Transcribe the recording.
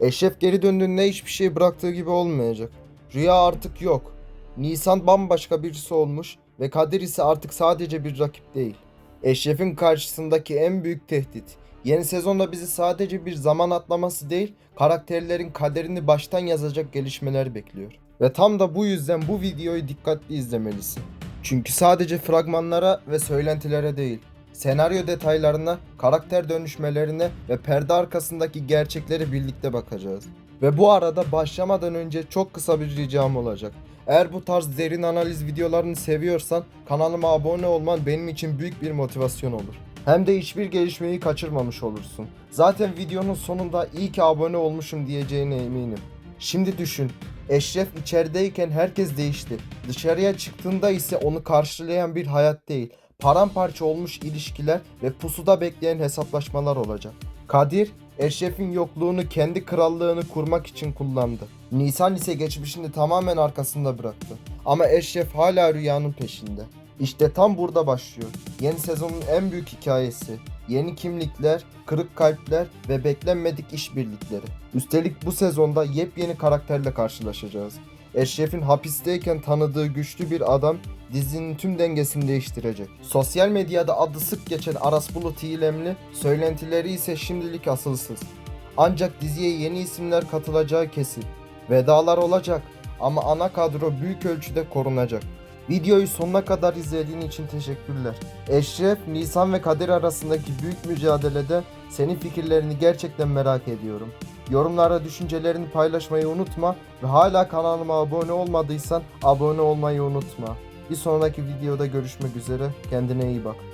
Eşref geri döndüğünde hiçbir şey bıraktığı gibi olmayacak. Rüya artık yok. Nisan bambaşka birisi olmuş ve Kadir ise artık sadece bir rakip değil. Eşref'in karşısındaki en büyük tehdit. Yeni sezonda bizi sadece bir zaman atlaması değil, karakterlerin kaderini baştan yazacak gelişmeler bekliyor. Ve tam da bu yüzden bu videoyu dikkatli izlemelisin. Çünkü sadece fragmanlara ve söylentilere değil, senaryo detaylarına, karakter dönüşmelerine ve perde arkasındaki gerçekleri birlikte bakacağız. Ve bu arada başlamadan önce çok kısa bir ricam olacak. Eğer bu tarz derin analiz videolarını seviyorsan kanalıma abone olman benim için büyük bir motivasyon olur. Hem de hiçbir gelişmeyi kaçırmamış olursun. Zaten videonun sonunda iyi ki abone olmuşum diyeceğine eminim. Şimdi düşün. Eşref içerideyken herkes değişti. Dışarıya çıktığında ise onu karşılayan bir hayat değil. Paramparça olmuş ilişkiler ve pusuda bekleyen hesaplaşmalar olacak. Kadir, Eşref'in yokluğunu kendi krallığını kurmak için kullandı. Nisan ise geçmişini tamamen arkasında bıraktı. Ama Eşref hala rüyanın peşinde. İşte tam burada başlıyor. Yeni sezonun en büyük hikayesi. Yeni kimlikler, kırık kalpler ve beklenmedik işbirlikleri. Üstelik bu sezonda yepyeni karakterle karşılaşacağız. Eşref'in hapisteyken tanıdığı güçlü bir adam dizinin tüm dengesini değiştirecek. Sosyal medyada adı sık geçen Aras Bulut İyilemli, söylentileri ise şimdilik asılsız. Ancak diziye yeni isimler katılacağı kesin. Vedalar olacak ama ana kadro büyük ölçüde korunacak. Videoyu sonuna kadar izlediğin için teşekkürler. Eşref, Nisan ve Kadir arasındaki büyük mücadelede senin fikirlerini gerçekten merak ediyorum. Yorumlarda düşüncelerini paylaşmayı unutma ve hala kanalıma abone olmadıysan abone olmayı unutma. Bir sonraki videoda görüşmek üzere. Kendine iyi bak.